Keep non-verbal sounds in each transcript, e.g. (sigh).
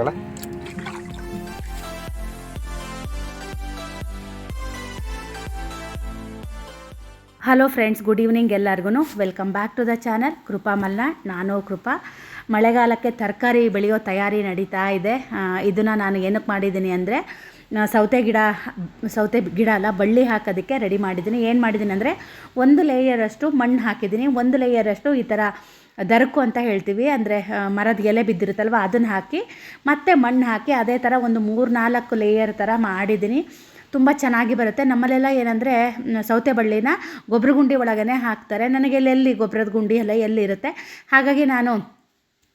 ಬೀಜಗಳ hello friends good evening ಎಲ್ಲರಿಗೂ welcome back to the channel Krupa Malnad ನಾನು ಕೃಪಾ. ಮಳೆಗಾಲಕ್ಕೆ ತರಕಾರಿ ಬೆಳೆಯೋ ತಯಾರಿ ನಡೀತಾ ಇದೆ. ಇದನ್ನು ನಾನು ಏನಕ್ಕೆ ಮಾಡಿದ್ದೀನಿ ಅಂದರೆ ಸೌತೆ ಗಿಡ ಸೌತೆ ಗಿಡ ಅಲ್ಲ, ಬಳ್ಳಿ ಹಾಕೋದಕ್ಕೆ ರೆಡಿ ಮಾಡಿದ್ದೀನಿ. ಏನು ಮಾಡಿದ್ದೀನಿ ಅಂದರೆ, ಒಂದು ಲೇಯರಷ್ಟು ಮಣ್ಣು ಹಾಕಿದ್ದೀನಿ. ಒಂದು ಲೇಯರಷ್ಟು ಈ ಥರ ದರಕು ಅಂತ ಹೇಳ್ತೀವಿ. ಅಂದರೆ ಮರದ ಎಲೆ ಬಿದ್ದಿರುತ್ತಲ್ವ, ಅದನ್ನು ಹಾಕಿ, ಮತ್ತೆ ಮಣ್ಣು ಹಾಕಿ ಅದೇ ಥರ ಒಂದು ಮೂರು ನಾಲ್ಕು ಲೇಯರ್ ಥರ ಮಾಡಿದ್ದೀನಿ. ತುಂಬ ಚೆನ್ನಾಗಿ ಬರುತ್ತೆ. ನಮ್ಮಲ್ಲೆಲ್ಲ ಏನಂದರೆ ಸೌತೆ ಬಳ್ಳಿನ ಗೊಬ್ಬರ ಗುಂಡಿ ಒಳಗೇ ಹಾಕ್ತಾರೆ. ನನಗೆ ಎಲ್ಲೆಲ್ಲಿ ಗೊಬ್ಬರದ ಗುಂಡಿ ಎಲ್ಲ ಎಲ್ಲಿರುತ್ತೆ ಹಾಗಾಗಿ ನಾನು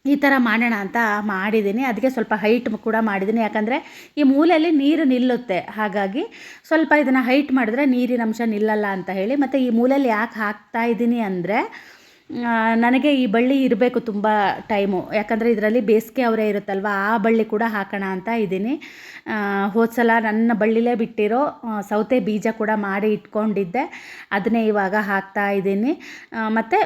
ಈ ಥರ ಮಾಡೋಣ ಅಂತ ಮಾಡಿದ್ದೀನಿ. ಅದಕ್ಕೆ ಸ್ವಲ್ಪ ಹೈಟ್ ಕೂಡ ಮಾಡಿದ್ದೀನಿ. ಯಾಕಂದರೆ, ಈ ಮೂಲೆಯಲ್ಲಿ ನೀರು ನಿಲ್ಲುತ್ತೆ. ಹಾಗಾಗಿ ಸ್ವಲ್ಪ ಇದನ್ನು ಹೈಟ್ ಮಾಡಿದ್ರೆ ನೀರಿನ ಅಂಶ ನಿಲ್ಲಲ್ಲ ಅಂತ ಹೇಳಿ, ಮತ್ತು ಈ ಮೂಲೆಯಲ್ಲಿ ಯಾಕೆ ಹಾಕ್ತಾ ಇದ್ದೀನಿ ಅಂದರೆ ನನಗೆ ಈ ಬಳ್ಳಿ ಇರಬೇಕು ತುಂಬ ಟೈಮು. ಯಾಕಂದರೆ ಇದರಲ್ಲಿ ಬೇಸಿಗೆ ಅವರೇ ಇರುತ್ತಲ್ವ, ಆ ಬಳ್ಳಿ ಕೂಡ ಹಾಕೋಣ ಅಂತ ಇದ್ದೀನಿ. ಹೋದ ಸಲ ನನ್ನ ಬಳ್ಳಿಲೇ ಬಿಟ್ಟಿರೋ ಸೌತೆ ಬೀಜ ಕೂಡ ಮಾಡಿ ಇಟ್ಕೊಂಡಿದ್ದೆ. ಅದನ್ನೇ ಇವಾಗ ಹಾಕ್ತಾ ಇದ್ದೀನಿ. ಮತ್ತು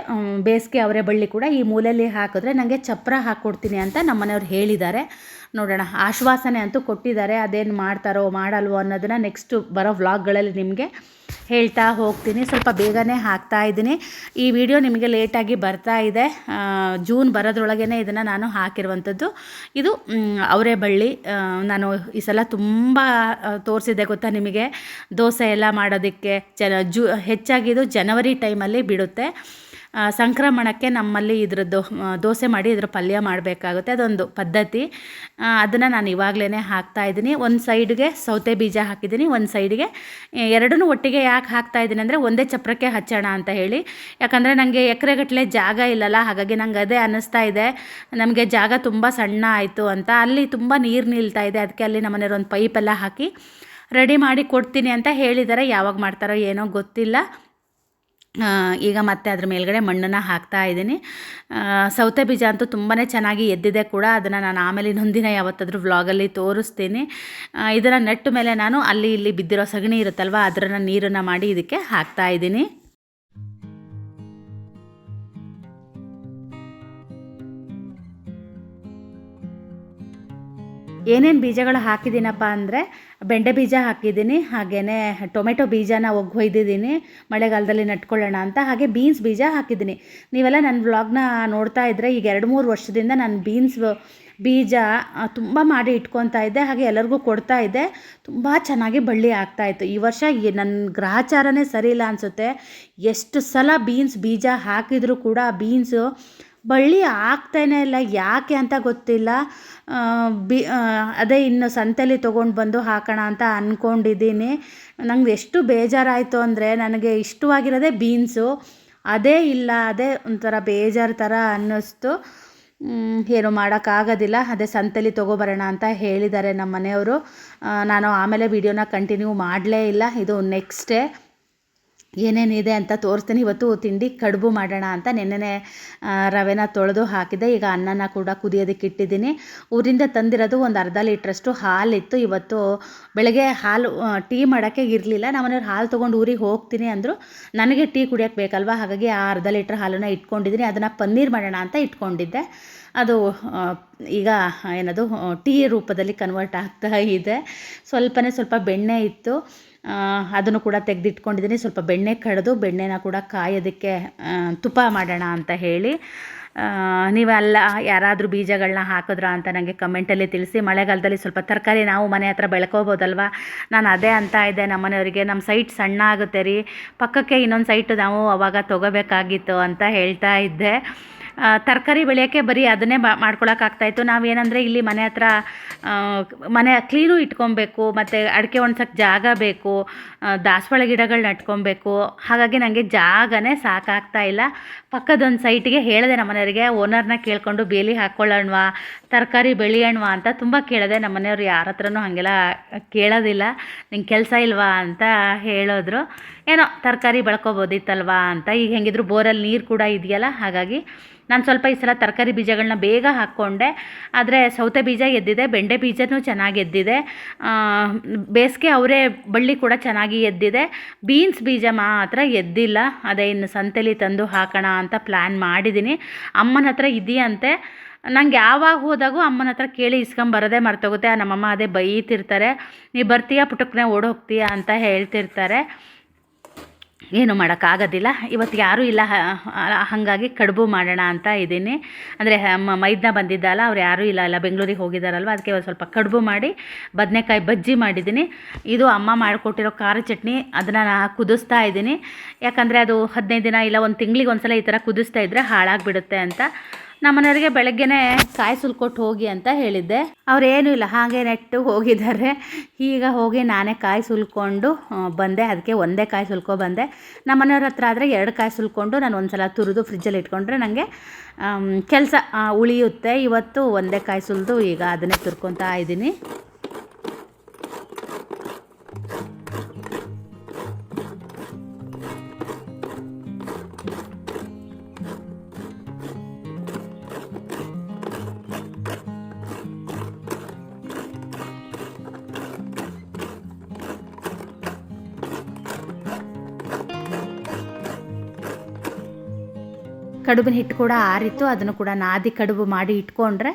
ಬೇಸಿಗೆ ಅವರೇ ಬಳ್ಳಿ ಕೂಡ ಈ ಮೂಲೆಯಲ್ಲಿ ಹಾಕಿದ್ರೆ ನನಗೆ ಚಪ್ಪರ ಹಾಕ್ಕೊಡ್ತೀನಿ ಅಂತ ನಮ್ಮನೆಯವ್ರು ಹೇಳಿದ್ದಾರೆ. ನೋಡೋಣ, ಆಶ್ವಾಸನೆ ಅಂತೂ ಕೊಟ್ಟಿದ್ದಾರೆ. ಅದೇನು ಮಾಡ್ತಾರೋ, ಮಾಡಲ್ವೋ ಅನ್ನೋದನ್ನು ನೆಕ್ಸ್ಟು ಬರೋ ವ್ಲಾಗ್ಗಳಲ್ಲಿ ನಿಮಗೆ ಹೇಳ್ತಾ ಹೋಗ್ತೀನಿ. ಸ್ವಲ್ಪ ಬೇಗನೆ ಹಾಕ್ತಾ ಇದ್ದೀನಿ. ಈ ವಿಡಿಯೋ ನಿಮಗೆ ಲೇಟಾಗಿ ಬರ್ತಾ ಇದೆ. ಜೂನ್ ಬರೋದ್ರೊಳಗೇ ಇದನ್ನು ನಾನು ಹಾಕಿರುವಂಥದ್ದು. ಇದು ಅವರೇ ಬಳ್ಳಿ. ನಾನು ಈ ಸಲ ತುಂಬ ತೋರಿಸಿದೆ ಗೊತ್ತಾ ನಿಮಗೆ? ದೋಸೆ ಎಲ್ಲ ಮಾಡೋದಕ್ಕೆ ಜನ ಜೂ, ಹೆಚ್ಚಾಗಿ ಇದು ಜನವರಿ ಟೈಮಲ್ಲಿ ಬಿಡುತ್ತೆ. ಸಂಕ್ರಮಣಕ್ಕೆ ನಮ್ಮಲ್ಲಿ ಇದ್ರದ್ದು ದೋಸೆ ಮಾಡಿ ಇದ್ರ ಪಲ್ಯ ಮಾಡಬೇಕಾಗುತ್ತೆ. ಅದೊಂದು ಪದ್ಧತಿ. ಅದನ್ನು ನಾನು ಇವಾಗಲೇ ಹಾಕ್ತಾ ಇದ್ದೀನಿ. ಒಂದು ಸೈಡ್ಗೆ ಸೌತೆ ಬೀಜ ಹಾಕಿದ್ದೀನಿ. ಒಂದು ಸೈಡ್ಗೆ ಎರಡೂ ಒಟ್ಟಿಗೆ ಯಾಕೆ ಹಾಕ್ತಾ ಇದ್ದೀನಿ ಅಂದರೆ ಒಂದೇ ಚಪ್ರಕ್ಕೆ ಹಚ್ಚೋಣ ಅಂತ ಹೇಳಿ. ಯಾಕಂದರೆ ನನಗೆ ಎಕರೆಗಟ್ಟಲೆ ಜಾಗ ಇಲ್ಲಲ್ಲ, ಹಾಗಾಗಿ ನಂಗೆ ಅದೇ ಅನ್ನಿಸ್ತಾ ಇದೆ. ನಮಗೆ ಜಾಗ ತುಂಬ ಸಣ್ಣ ಆಯಿತು ಅಂತ. ಅಲ್ಲಿ ತುಂಬ ನೀರು ನಿಲ್ತಾ ಇದೆ. ಅದಕ್ಕೆ ಅಲ್ಲಿ ನಮ್ಮನೆಯವ್ರು ಒಂದು ಪೈಪೆಲ್ಲ ಹಾಕಿ, ರೆಡಿ ಮಾಡಿ ಕೊಡ್ತೀನಿ ಅಂತ ಹೇಳಿದ್ದಾರೆ ಯಾವಾಗ ಮಾಡ್ತಾರೋ ಏನೋ ಗೊತ್ತಿಲ್ಲ. ಈಗ ಮತ್ತೆ ಅದ್ರ ಮೇಲ್ಗಡೆ ಮಣ್ಣನ್ನು ಹಾಕ್ತಾ ಇದ್ದೀನಿ. ಸೌತೆ ಬೀಜ ಅಂತೂ ತುಂಬಾ ಚೆನ್ನಾಗಿ ಎದ್ದಿದೆ ಕೂಡ. ಅದನ್ನು ನಾನು ಆಮೇಲೆ ಇನ್ನೊಂದಿನ ಯಾವತ್ತಾದರೂ ವ್ಲಾಗಲ್ಲಿ ತೋರಿಸ್ತೀನಿ. ಇದನ್ನು ನೆಟ್ಟ ಮೇಲೆ ನಾನು ಅಲ್ಲಿ ಇಲ್ಲಿ ಬಿದ್ದಿರೋ ಸಗಣಿ ಇರುತ್ತಲ್ವ, ಅದರನ್ನು ನೀರನ್ನು ಮಾಡಿ ಇದಕ್ಕೆ ಹಾಕ್ತಾ ಇದ್ದೀನಿ. ಏನೇನು ಬೀಜಗಳು ಹಾಕಿದ್ದೀನಪ್ಪ ಅಂದರೆ ಬೆಂಡೆ ಬೀಜ ಹಾಕಿದ್ದೀನಿ ಹಾಗೇ ಟೊಮೆಟೊ ಬೀಜನ ಒಗ್ಗೊಯ್ದಿದ್ದೀನಿ ಮಳೆಗಾಲದಲ್ಲಿ ನಟ್ಕೊಳ್ಳೋಣ ಅಂತ, ಹಾಗೆ ಬೀನ್ಸ್ ಬೀಜ ಹಾಕಿದ್ದೀನಿ. ನೀವೆಲ್ಲ ನನ್ನ ವ್ಲಾಗ್ನ ನೋಡ್ತಾ ಇದ್ದರೆ ಈಗ ಎರಡು ಮೂರು ವರ್ಷದಿಂದ ನಾನು ಬೀನ್ಸ್ ಬೀಜ ತುಂಬ ಮಾಡಿ ಇಟ್ಕೊತಾ ಇದ್ದೆ, ಹಾಗೆ ಎಲ್ಲರಿಗೂ ಕೊಡ್ತಾ ಇದ್ದೆ. ತುಂಬ ಚೆನ್ನಾಗಿ ಬಳ್ಳಿ ಆಗ್ತಾಯಿತ್ತು ಈ ವರ್ಷ ನನ್ನ ಗ್ರಹಚಾರನೇ ಸರಿ ಇಲ್ಲ ಅನಿಸುತ್ತೆ. ಎಷ್ಟು ಸಲ ಬೀನ್ಸ್ ಬೀಜ ಹಾಕಿದರೂ ಕೂಡ, ಬೀನ್ಸು ಬಳ್ಳಿ ಆಗ್ತಾನೇ ಇಲ್ಲ, ಯಾಕೆ ಅಂತ ಗೊತ್ತಿಲ್ಲ. ಬಿ ಅದೇ ಇನ್ನು ಸಂತೆಲಿ ತೊಗೊಂಡು ಬಂದು ಹಾಕೋಣ ಅಂತ ಅಂದ್ಕೊಂಡಿದ್ದೀನಿ ನಂಗೆ ಎಷ್ಟು ಬೇಜಾರಾಯಿತು ಅಂದರೆ ನನಗೆ ಇಷ್ಟವಾಗಿರೋದೇ ಬೀನ್ಸು. ಅದೇ ಇಲ್ಲ, ಅದೇ ಒಂಥರ ಬೇಜಾರು ಥರ ಅನ್ನಿಸ್ತು. ಏನು ಮಾಡೋಕ್ಕಾಗೋದಿಲ್ಲ, ಅದೇ ಸಂತೆಲಿ ತೊಗೊಬರೋಣ ಅಂತ ಹೇಳಿದ್ದಾರೆ ನಮ್ಮ ಮನೆಯವರು ನಾನು ಆಮೇಲೆ ವಿಡಿಯೋನ ಕಂಟಿನ್ಯೂ ಮಾಡಲೇ ಇಲ್ಲ, ಇದು ನೆಕ್ಸ್ಟ್ ಡೇ. ಏನೇನಿದೆ ಅಂತ ತೋರಿಸ್ತೀನಿ. ಇವತ್ತು ತಿಂಡಿ ಕಡುಬು ಮಾಡೋಣ ಅಂತ ನೆನ್ನೆನೆ ಆ, ರವೆನ ತೊಳೆದು ಹಾಕಿದೆ ಈಗ ಅನ್ನನ ಕೂಡ ಕುದಿಯೋದಕ್ಕೆ ಇಟ್ಟಿದ್ದೀನಿ. ಊರಿಂದ ತಂದಿರೋದು ಒಂದು ಅರ್ಧ ಲೀಟ್ರಷ್ಟು ಹಾಲಿತ್ತು. ಇವತ್ತು ಬೆಳಗ್ಗೆ ಹಾಲು ಟೀ ಮಾಡೋಕ್ಕೆ ಇರಲಿಲ್ಲ. ನಮ್ಮನೆಯವ್ರು ಹಾಲು ತೊಗೊಂಡು ಊರಿಗೆ ಹೋಗ್ತೀನಿ ಅಂದರು. ನನಗೆ ಟೀ ಕುಡಿಯೋಕ್ಕೆ ಬೇಕಲ್ವಾ? ಹಾಗಾಗಿ ಆ ಅರ್ಧ ಲೀಟ್ರ್ ಹಾಲನ್ನು ಇಟ್ಕೊಂಡಿದ್ದೀನಿ. ಅದನ್ನು ಪನ್ನೀರ್ ಮಾಡೋಣ ಅಂತ ಇಟ್ಕೊಂಡಿದ್ದೆ. ಅದು ಈಗ ಏನದು ಟೀ ರೂಪದಲ್ಲಿ ಕನ್ವರ್ಟ್ ಆಗ್ತಾ ಇದೆ. ಸ್ವಲ್ಪನೇ ಸ್ವಲ್ಪ ಬೆಣ್ಣೆ ಇತ್ತು. ಅದನ್ನು ಕೂಡ ತೆಗೆದಿಟ್ಕೊಂಡಿದ್ದೀನಿ. ಸ್ವಲ್ಪ ಬೆಣ್ಣೆ ಕಡಿದು ಬೆಣ್ಣೆನ ಕೂಡ ಕಾಯೋದಕ್ಕೆ ತುಪ್ಪ ಮಾಡೋಣ ಅಂತ ಹೇಳಿ. ನೀವೆಲ್ಲ ಯಾರಾದರೂ ಬೀಜಗಳನ್ನ ಹಾಕಿದ್ರಾ ಅಂತ ನನಗೆ ಕಮೆಂಟಲ್ಲಿ ತಿಳಿಸಿ. ಮಳೆಗಾಲದಲ್ಲಿ ಸ್ವಲ್ಪ ತರಕಾರಿ ನಾವು ಮನೆ ಹತ್ರ ಬೆಳ್ಕೋಬೋದಲ್ವ? ನಾನು ಅದೇ ಅಂತ ಇದ್ದೆ ನಮ್ಮ ಮನೆಯವರಿಗೆ ನಮ್ಮ ಸೈಟ್ ಸಣ್ಣ ಆಗುತ್ತೆ ರೀ. ಪಕ್ಕಕ್ಕೆ ಇನ್ನೊಂದು ಸೈಟ್ ನಾವು ಅವಾಗ ತೊಗೋಬೇಕಾಗಿತ್ತು ಅಂತ ಹೇಳ್ತಾ ಇದ್ದೆ. ತರಕಾರಿ ಬೆಳೆಯೋಕ್ಕೆ ಬರೀ ಅದನ್ನೇ ಬಾ ಮಾಡ್ಕೊಳಕ್ಕಾಗ್ತಾಯಿತ್ತು ನಾವೇನಂದರೆ ಇಲ್ಲಿ ಮನೆ ಹತ್ರ ಮನೆ ಕ್ಲೀನು ಇಟ್ಕೊಬೇಕು, ಮತ್ತು ಅಡಿಕೆ ಒಣಸಕ್ಕೆ ಜಾಗ ಬೇಕು ದಾಸವಾಳ ಗಿಡಗಳು ನಟ್ಕೊಬೇಕು. ಹಾಗಾಗಿ ನನಗೆ ಜಾಗನೇ ಸಾಕಾಗ್ತಾ ಇಲ್ಲ. ಪಕ್ಕದೊಂದು ಸೈಟಿಗೆ ಹೇಳಿದೆ ನಮ್ಮ ಮನೆಯವರಿಗೆ ಓನರ್ನ ಕೇಳಿಕೊಂಡು ಬೇಲಿ ಹಾಕ್ಕೊಳ್ಳೋಣವಾ ತರಕಾರಿ ಬೆಳೆಯೋಣವಾ ಅಂತ ತುಂಬ ಕೇಳಿದೆ. ನಮ್ಮ ಮನೆಯವ್ರು ಯಾರ ಹತ್ರನೂ ಹಾಗೆಲ್ಲ ಕೇಳೋದಿಲ್ಲ. ನಿಂಗೆ ಕೆಲಸ ಇಲ್ವಾ ಅಂತ ಹೇಳಿದ್ರು. ಏನೋ ತರಕಾರಿ ಬೆಳ್ಕೊಬೋದಿತ್ತಲ್ವಾ ಅಂತ. ಈಗ ಹೆಂಗಿದ್ರು ಬೋರಲ್ಲಿ ನೀರು ಕೂಡ ಇದೆಯಲ್ಲ, ಹಾಗಾಗಿ ನಾನು ಸ್ವಲ್ಪ ಈ ಸಲ ತರಕಾರಿ ಬೀಜಗಳನ್ನ ಬೇಗ ಹಾಕ್ಕೊಂಡೆ. ಆದರೆ ಸೌತೆ ಬೀಜ ಎದ್ದಿದೆ, ಬೆಂಡೆ ಬೀಜನೂ ಚೆನ್ನಾಗಿ ಎದ್ದಿದೆ. ಬೇಸಿಗೆ ಅವರೇ ಬಳ್ಳಿ ಕೂಡ ಚೆನ್ನಾಗಿ ಎದ್ದಿದೆ. ಬೀನ್ಸ್ ಬೀಜ ಮಾತ್ರ ಎದ್ದಿಲ್ಲ. ಅದೇ ಇನ್ನು ಸಂತೆಲಿ ತಂದು ಹಾಕೋಣ ಅಂತ ಪ್ಲ್ಯಾನ್ ಮಾಡಿದ್ದೀನಿ ಅಮ್ಮನ ಹತ್ರ ಇದೆಯಂತೆ. ನಂಗೆ ಯಾವಾಗ ಹೋದಾಗೂ ಅಮ್ಮನ ಹತ್ರ ಕೇಳಿ ಇಸ್ಕೊಂಬರೋದೇ ಮರ್ತೋಗುತ್ತೆ. ನಮ್ಮಮ್ಮ ಅದೇ ಬೈತಿರ್ತಾರೆ. ನೀ ಬರ್ತೀಯಾ? ಪುಟಕ್ನೆ ಓಡೋಗ್ತೀಯಾ ಅಂತ ಹೇಳ್ತಿರ್ತಾರೆ. ಏನು ಮಾಡೋಕ್ಕಾಗೋದಿಲ್ಲ. ಇವತ್ತು ಯಾರೂ ಇಲ್ಲ. ಹಾಗಾಗಿ ಕಡುಬು ಮಾಡೋಣ ಅಂತ ಇದ್ದೀನಿ. ಅಂದರೆ ಮೈದ್ನ ಬಂದಿದ್ದಲ್ಲ, ಅವ್ರು ಯಾರೂ ಇಲ್ಲ. ಇಲ್ಲ ಬೆಂಗಳೂರಿಗೆ ಹೋಗಿದ್ದಾರಲ್ವ ಅದಕ್ಕೆ ಒಂದು ಸ್ವಲ್ಪ ಕಡುಬು ಮಾಡಿ, ಬದನೆಕಾಯಿ ಬಜ್ಜಿ ಮಾಡಿದ್ದೀನಿ. ಇದು ಅಮ್ಮ ಮಾಡಿಕೊಟ್ಟಿರೋ ಖಾರ ಚಟ್ನಿ. ಅದನ್ನು ನಾನು ಕುದಿಸ್ತಾ ಇದ್ದೀನಿ. ಯಾಕಂದರೆ ಅದು ಹದಿನೈದು ದಿನ ಇಲ್ಲ, ಒಂದು ತಿಂಗಳಿಗೆ ಒಂದು ಸಲ ಈ ಥರ ಕುದಿಸ್ತಾ ಇದ್ದರೆ ಹಾಳಾಗಿಬಿಡುತ್ತೆ ಅಂತ. ನಮ್ಮನೆಯವ್ರಿಗೆ ಬೆಳಗ್ಗೆನೆ ಕಾಯಿ ಸುಲ್ಕೊಟ್ಟು ಹೋಗಿ ಅಂತ ಹೇಳಿದ್ದೆ. ಅವ್ರೇನು ಇಲ್ಲ, ಹಾಗೆ ನೆಟ್ಟು ಹೋಗಿದ್ದಾರೆ. ಈಗ ಹೋಗಿ ನಾನೇ ಕಾಯಿ ಸುಲ್ಕೊಂಡು ಬಂದೆ. ಅದಕ್ಕೆ ಒಂದೇ ಕಾಯಿ ಸುಲ್ಕೊ ಬಂದೆ. ನಮ್ಮನೆಯವ್ರ ಹತ್ರ ಆದರೆ ಎರಡು ಕಾಯಿ ಸುಲ್ಕೊಂಡು ನಾನು ಒಂದು ಸಲ ತುರಿದು ಫ್ರಿಜ್ಜಲ್ಲಿ ಇಟ್ಕೊಂಡ್ರೆ ನನಗೆ ಕೆಲಸ ಉಳಿಯುತ್ತೆ. ಇವತ್ತು ಒಂದೇ ಕಾಯಿ ಸುಲಿದು, ಈಗ ಅದನ್ನೇ ತುರ್ಕೊತಾ ಇದ್ದೀನಿ. ಕಡುಬಿನ ಹಿಟ್ಟು ಕೂಡ ಆರಿತ್ತು. ಅದನ್ನು ಕೂಡ ನಾದಿ ಕಡುಬು ಮಾಡಿ ಇಟ್ಕೊಂಡ್ರೆ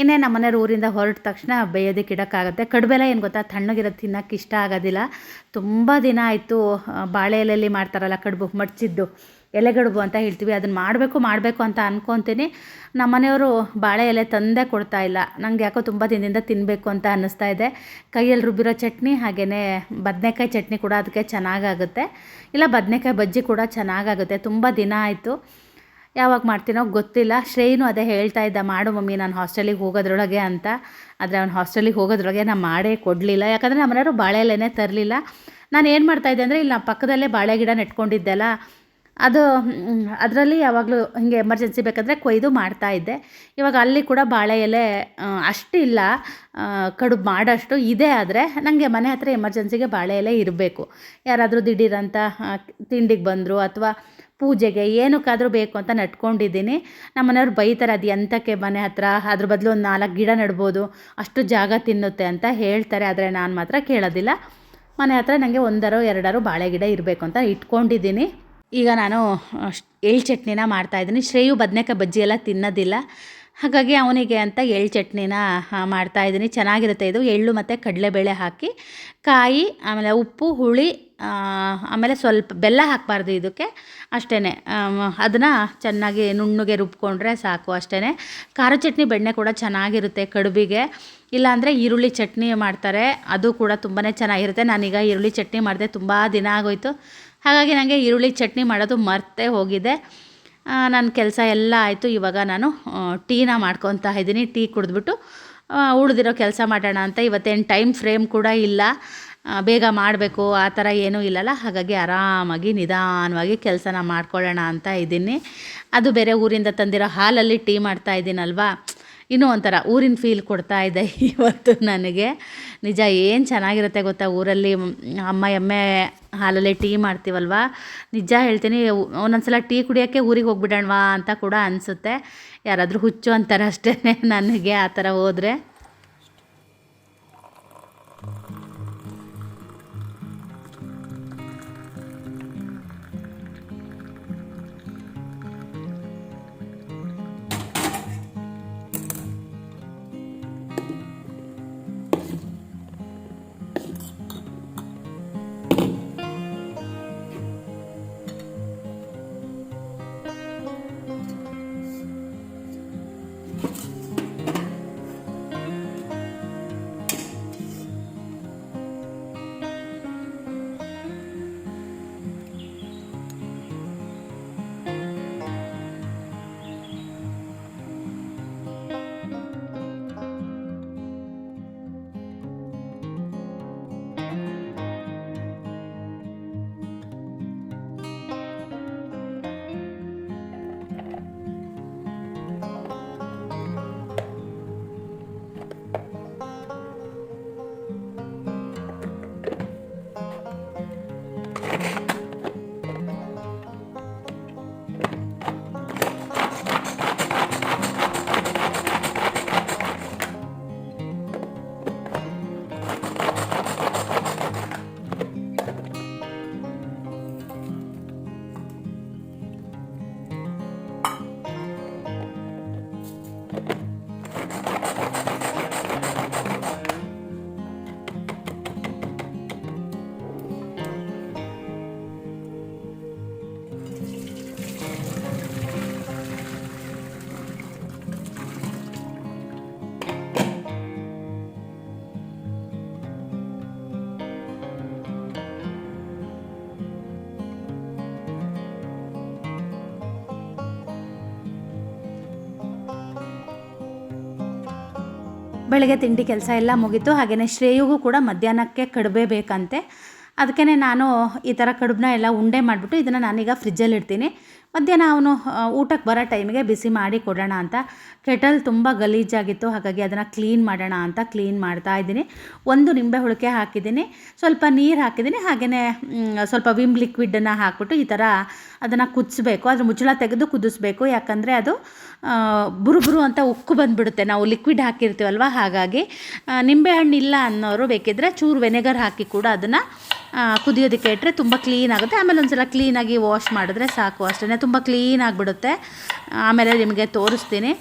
ಇನ್ನೇ ನಮ್ಮನೆಯವ್ರ ಊರಿಂದ ಹೊರಟ ತಕ್ಷಣ ಬೇಯೋದಕ್ಕೆ ಇಡೋಕ್ಕಾಗುತ್ತೆ. ಕಡುಬೆಲ್ಲ ಏನು ಗೊತ್ತಾ? ತಣ್ಣಗಿರೋದು ತಿನ್ನೋಕ್ಕೆ ಇಷ್ಟ ಆಗೋದಿಲ್ಲ. ತುಂಬ ದಿನ ಆಯಿತು ಬಾಳೆ ಎಲೆಯಲ್ಲಿ ಮಾಡ್ತಾರಲ್ಲ ಕಡುಬು, ಮಡ್ಚಿದ್ದು ಎಲೆಗಡುಬು ಅಂತ ಹೇಳ್ತೀವಿ. ಅದನ್ನು ಮಾಡಬೇಕು ಮಾಡಬೇಕು ಅಂತ ಅನ್ಕೊತೀನಿ. ನಮ್ಮನೆಯವರು ಬಾಳೆ ಎಲೆ ತಂದೇ ಕೊಡ್ತಾ ಇಲ್ಲ. ನನಗೆ ಯಾಕೋ ತುಂಬ ದಿನದಿಂದ ತಿನ್ನಬೇಕು ಅಂತ ಅನ್ನಿಸ್ತಾ ಇದೆ. ಕೈಯಲ್ಲಿ ರುಬ್ಬಿರೋ ಚಟ್ನಿ ಹಾಗೆಯೇ ಬದನೆಕಾಯಿ ಚಟ್ನಿ ಕೂಡ ಅದಕ್ಕೆ ಚೆನ್ನಾಗಾಗುತ್ತೆ. ಇಲ್ಲ, ಬದನೆಕಾಯಿ ಬಜ್ಜಿ ಕೂಡ ಚೆನ್ನಾಗಾಗುತ್ತೆ. ತುಂಬ ದಿನ ಆಯಿತು. ಯಾವಾಗ ಮಾಡ್ತೀನೋ ಗೊತ್ತಿಲ್ಲ. ಶ್ರೇಯನು ಅದೇ ಹೇಳ್ತಾ ಇದ್ದ, ಮಾಡು ಮಮ್ಮಿ, ನಾನು ಹಾಸ್ಟೆಲಿಗೆ ಹೋಗೋದ್ರೊಳಗೆ ಅಂತ. ಆದರೆ ಅವ್ನು ಹಾಸ್ಟೆಲಿಗೆ ಹೋಗೋದ್ರೊಳಗೆ ನಾನು ಮಾಡೇ ಕೊಡಲಿಲ್ಲ. ಯಾಕಂದರೆ ನಮ್ಮ ಮನೆಯವರು ಬಾಳೆ ತರಲಿಲ್ಲ. ನಾನು ಏನು ಮಾಡ್ತಾಯಿದ್ದೆ ಅಂದರೆ, ಇಲ್ಲಿ ನಮ್ಮ ಪಕ್ಕದಲ್ಲೇ ಬಾಳೆ ಗಿಡ ನೆಟ್ಕೊಂಡಿದ್ದೆಲ್ಲ, ಅದು ಅದರಲ್ಲಿ ಯಾವಾಗಲೂ ಹಿಂಗೆ ಎಮರ್ಜೆನ್ಸಿ ಬೇಕಂದರೆ ಕೊಯ್ದು ಮಾಡ್ತಾ ಇದ್ದೆ. ಇವಾಗ ಅಲ್ಲಿ ಕೂಡ ಬಾಳೆ ಎಲೆ ಅಷ್ಟಿಲ್ಲ. ಕಡು ಮಾಡೋಷ್ಟು ಇದೆ ಆದರೆ ನನಗೆ ಮನೆ ಹತ್ರ ಎಮರ್ಜೆನ್ಸಿಗೆ ಬಾಳೆ ಎಲೆ ಇರಬೇಕು. ಯಾರಾದರೂ ದಿಢೀರಂತ ತಿಂಡಿಗೆ ಬಂದರು ಅಥವಾ ಪೂಜೆಗೆ ಏನಕ್ಕಾದರೂ ಬೇಕು ಅಂತ ನಟ್ಕೊಂಡಿದ್ದೀನಿ ನಮ್ಮ ಮನೆಯವ್ರು ಬೈತಾರೆ, ಅದು ಎಂತಕ್ಕೆ ಮನೆ ಹತ್ರ? ಅದ್ರ ಬದಲು ಒಂದು ನಾಲ್ಕು ಗಿಡ ನೆಡ್ಬೋದು. ಅಷ್ಟು ಜಾಗ ತಿನ್ನುತ್ತೆ ಅಂತ ಹೇಳ್ತಾರೆ. ಆದರೆ ನಾನು ಮಾತ್ರ ಕೇಳೋದಿಲ್ಲ. ಮನೆ ಹತ್ರ ನನಗೆ ಒಂದರೋ ಎರಡರೋ ಬಾಳೆ ಗಿಡ ಇರಬೇಕು ಅಂತ ಇಟ್ಕೊಂಡಿದ್ದೀನಿ. ಈಗ ನಾನು ಎಳ್ ಎಳ್ಳು ಚಟ್ನಿನ ಮಾಡ್ತಾಯಿದ್ದೀನಿ ಶ್ರೇಯು ಬದನೆಕಾಯಿ ಬಜ್ಜಿ ಎಲ್ಲ ತಿನ್ನೋದಿಲ್ಲ. ಹಾಗಾಗಿ ಅವನಿಗೆ ಅಂತ ಎಳ್ಳು ಚಟ್ನಿನ ಮಾಡ್ತಾಯಿದ್ದೀನಿ ಚೆನ್ನಾಗಿರುತ್ತೆ ಇದು. ಎಳ್ಳು ಮತ್ತು ಕಡಲೆಬೇಳೆ ಹಾಕಿ, ಕಾಯಿ, ಆಮೇಲೆ ಉಪ್ಪು, ಹುಳಿ ಆಮೇಲೆ ಸ್ವಲ್ಪ ಬೆಲ್ಲ ಹಾಕಬಾರ್ದು ಇದಕ್ಕೆ. ಅಷ್ಟೇ ಅದನ್ನು ಚೆನ್ನಾಗಿ ನುಣ್ಣಗೆ ರುಬ್ಕೊಂಡ್ರೆ ಸಾಕು ಅಷ್ಟೇ ಖಾರ ಚಟ್ನಿ ಬೆಣ್ಣೆ ಕೂಡ ಚೆನ್ನಾಗಿರುತ್ತೆ ಕಡುಬಿಗೆ. ಇಲ್ಲಾಂದರೆ ಈರುಳ್ಳಿ ಚಟ್ನಿ ಮಾಡ್ತಾರೆ. ಅದು ಕೂಡ ತುಂಬಾ ಚೆನ್ನಾಗಿರುತ್ತೆ. ನಾನೀಗ ಈರುಳ್ಳಿ ಚಟ್ನಿ ಮಾಡಿದೆ. ತುಂಬ ದಿನ ಆಗೋಯ್ತು. ಹಾಗಾಗಿ ನನಗೆ ಈರುಳ್ಳಿ ಚಟ್ನಿ ಮಾಡೋದು ಮರ್ತೇ ಹೋಗಿದೆ. ನನ್ನ ಕೆಲಸ ಎಲ್ಲ ಆಯಿತು, ಇವಾಗ ನಾನು ಟೀನ ಮಾಡ್ಕೊತಾ ಇದ್ದೀನಿ. ಟೀ ಕುಡಿದ್ಬಿಟ್ಟು ಉಳಿದಿರೋ ಕೆಲಸ ಮಾಡೋಣ ಅಂತ ಇವತ್ತೇನು ಟೈಮ್ ಫ್ರೇಮ್ ಕೂಡ ಇಲ್ಲ. ಬೇಗ ಮಾಡಬೇಕು, ಆ ಥರ ಏನೂ ಇಲ್ಲಲ್ಲ. ಹಾಗಾಗಿ ಆರಾಮಾಗಿ, ನಿಧಾನವಾಗಿ ಕೆಲಸನ ಮಾಡ್ಕೊಳ್ಳೋಣ ಅಂತ ಇದ್ದೀನಿ. ಅದು ಬೇರೆ ಊರಿಂದ ತಂದಿರೋ ಹಾಲಲ್ಲಿ ಟೀ ಮಾಡ್ತಾ ಇದ್ದೀನಲ್ವಾ? ಇನ್ನೂ ಒಂಥರ ಊರಿನ ಫೀಲ್ ಕೊಡ್ತಾ ಇದೆ ಇವತ್ತು ನನಗೆ. ನಿಜ ಏನು ಚೆನ್ನಾಗಿರುತ್ತೆ ಗೊತ್ತಾ ಊರಲ್ಲಿ? ಅಮ್ಮ ಎಮ್ಮೆ ಹಾಲಲ್ಲಿ ಟೀ ಮಾಡ್ತೀವಲ್ವ? ನಿಜ ಹೇಳ್ತೀನಿ, ಒಂದೊಂದ್ಸಲ ಟೀ ಕುಡಿಯೋಕ್ಕೆ ಊರಿಗೆ ಹೋಗ್ಬಿಡೋಣವಾ ಅಂತ ಕೂಡ ಅನಿಸುತ್ತೆ. ಯಾರಾದರೂ ಹುಚ್ಚು ಅಂತಾರೆ ಅಷ್ಟೇ ನನಗೆ ಆ ಥರ ಹೋದರೆ. ಬೆಳಗ್ಗೆ ತಿಂಡಿ ಕೆಲಸ ಎಲ್ಲ ಮುಗೀತು. ಹಾಗೆಯೇ ಶ್ರೇಯುಗೂ ಕೂಡ ಮಧ್ಯಾಹ್ನಕ್ಕೆ ಕಡುಬೇ ಬೇಕಂತೆ. ಅದಕ್ಕೇ ನಾನು ಈ ಥರ ಕಡುಬನ್ನ ಎಲ್ಲ ಉಂಡೆ ಮಾಡಿಬಿಟ್ಟು ಇದನ್ನು ನಾನೀಗ ಫ್ರಿಜ್ಜಲ್ಲಿ ಇಡ್ತೀನಿ. ಮಧ್ಯಾಹ್ನ ಅವನು ಊಟಕ್ಕೆ ಬರೋ ಟೈಮಿಗೆ ಬಿಸಿ ಮಾಡಿ ಕೊಡೋಣ ಅಂತ. ಕೆಟಲ್ ತುಂಬ ಗಲೀಜಾಗಿತ್ತು, ಹಾಗಾಗಿ ಅದನ್ನು ಕ್ಲೀನ್ ಮಾಡೋಣ ಅಂತ ಕ್ಲೀನ್ ಮಾಡ್ತಾ ಇದ್ದೀನಿ. ಒಂದು ನಿಂಬೆ ಹುಳಿಕೆ ಹಾಕಿದ್ದೀನಿ, ಸ್ವಲ್ಪ ನೀರು ಹಾಕಿದ್ದೀನಿ ಹಾಗೆಯೇ ಸ್ವಲ್ಪ ವಿಮ್ ಲಿಕ್ವಿಡನ್ನು ಹಾಕ್ಬಿಟ್ಟು ಈ ಥರ ಅದನ್ನು ಕುದಿಸ್ಬೇಕು. ಅದ್ರ ಮುಚ್ಚಳ ತೆಗೆದು ಕುದಿಸ್ಬೇಕು, ಯಾಕಂದರೆ ಅದು ಬುರುಬುರು ಬುರು ಬುರು ಅಂತ ಉಕ್ಕು ಬಂದುಬಿಡುತ್ತೆ. ನಾವು ಲಿಕ್ವಿಡ್ ಹಾಕಿರ್ತೀವಲ್ವ, ಹಾಗಾಗಿ ನಿಂಬೆಹಣ್ಣು ಇಲ್ಲ ಅನ್ನೋರು ಬೇಕಿದ್ದರೆ ಚೂರು ವೆನೆಗರ್ ಹಾಕಿ ಕೂಡ ಅದನ್ನು ಕುದಿಯೋದಕ್ಕೆ ಇಟ್ಟರೆ ತುಂಬ ಕ್ಲೀನ್ ಆಗುತ್ತೆ. ಆಮೇಲೆ ಒಂದ್ಸಲ ಕ್ಲೀನಾಗಿ ವಾಶ್ ಮಾಡಿದ್ರೆ ಸಾಕು ಅಷ್ಟೇ. ತುಂಬ ಕ್ಲೀನ್ ಆಗಿಬಿಡುತ್ತೆ. ಆಮೇಲೆ ನಿಮಗೆ ತೋರಿಸ್ತೀನಿ.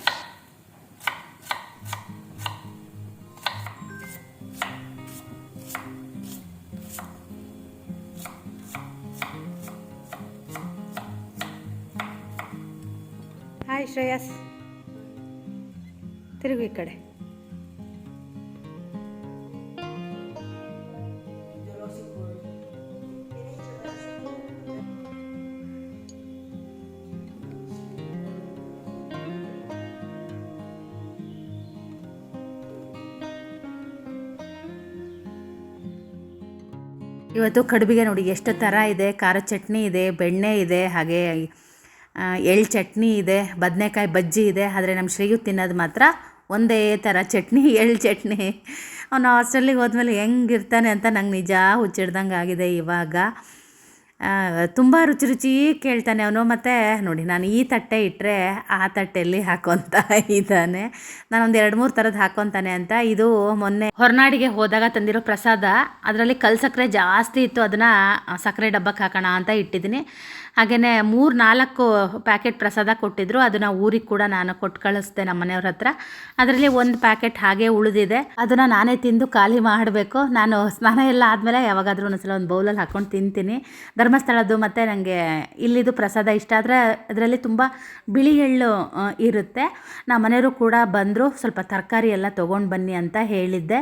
ಹಾಯ್ ಶ್ರೇಯಸ್ ತಿರುಗಿ ಕಡೆ. ಇವತ್ತು ಕಡುಬಿಗೆ ನೋಡಿ ಎಷ್ಟು ಥರ ಇದೆ ಖಾರದ ಚಟ್ನಿ ಇದೆ, ಬೆಣ್ಣೆ ಇದೆ, ಹಾಗೆ ಎಳ್ಳು ಚಟ್ನಿ ಇದೆ, ಬದನೆಕಾಯಿ ಬಜ್ಜಿ ಇದೆ, ಆದರೆ ನಮ್ಮ ಶ್ರೀಯು ತಿನ್ನೋದು ಮಾತ್ರ ಒಂದೇ ಥರ ಚಟ್ನಿ, (laughs) ಎಳ್ಳು ಚಟ್ನಿ. ಅವನು ಹಾಸ್ಟೆಲಿಗೆ ಹೋದ್ಮೇಲೆ ಹೆಂಗಿರ್ತಾನೆ ಅಂತ ನಂಗೆ ನಿಜ ಹುಚ್ಚಿಡ್ದಂಗೆ ಆಗಿದೆ ಇವಾಗ. ತುಂಬ ರುಚಿ ರುಚಿ ಕೇಳ್ತಾನೆ ಅವನು. ಮತ್ತು ನೋಡಿ, ನಾನು ಈ ತಟ್ಟೆ ಇಟ್ಟರೆ ಆ ತಟ್ಟೆಯಲ್ಲಿ ಹಾಕೊತ ಇದ್ದಾನೆ. ನಾನೊಂದು ಎರಡು ಮೂರು ಥರದ್ದು ಹಾಕೊತಾನೆ ಅಂತ. ಇದು ಮೊನ್ನೆ ಹೊರನಾಡಿಗೆ ಹೋದಾಗ ತಂದಿರೋ ಪ್ರಸಾದ. ಅದರಲ್ಲಿ ಕಲ್ ಸಕ್ಕರೆ ಜಾಸ್ತಿ ಇತ್ತು. ಅದನ್ನು ಸಕ್ಕರೆ ಡಬ್ಬಕ್ಕೆ ಹಾಕೋಣ ಅಂತ ಇಟ್ಟಿದ್ದೀನಿ. ಹಾಗೆಯೇ ಮೂರು ನಾಲ್ಕು ಪ್ಯಾಕೆಟ್ ಪ್ರಸಾದ ಕೊಟ್ಟಿದ್ರು. ಅದನ್ನು ಊರಿಗೆ ಕೂಡ ನಾನು ಕೊಟ್ಟು ಕಳಿಸ್ದೆ ನಮ್ಮ ಮನೆಯವ್ರ ಹತ್ರ. ಅದರಲ್ಲಿ ಒಂದು ಪ್ಯಾಕೆಟ್ ಹಾಗೆ ಉಳಿದಿದೆ. ಅದನ್ನು ನಾನೇ ತಿಂದು ಖಾಲಿ ಮಾಡಬೇಕು. ನಾನು ಸ್ನಾನ ಎಲ್ಲ ಆದಮೇಲೆ ಯಾವಾಗಾದರೂ ಒಂದ್ಸಲ ಒಂದು ಬೌಲಲ್ಲಿ ಹಾಕ್ಕೊಂಡು ತಿಂತೀನಿ. ಧರ್ಮಸ್ಥಳದ್ದು ಮತ್ತು ನನಗೆ ಇಲ್ಲಿದು ಪ್ರಸಾದ ಇಷ್ಟ. ಆದರೆ ಅದರಲ್ಲಿ ತುಂಬ ಬಿಳಿ ಎಳ್ಳು ಇರುತ್ತೆ. ನಮ್ಮ ಮನೆಯವರು ಕೂಡ ಬಂದರು. ಸ್ವಲ್ಪ ತರಕಾರಿ ಎಲ್ಲ ತೊಗೊಂಡು ಬನ್ನಿ ಅಂತ ಹೇಳಿದ್ದೆ.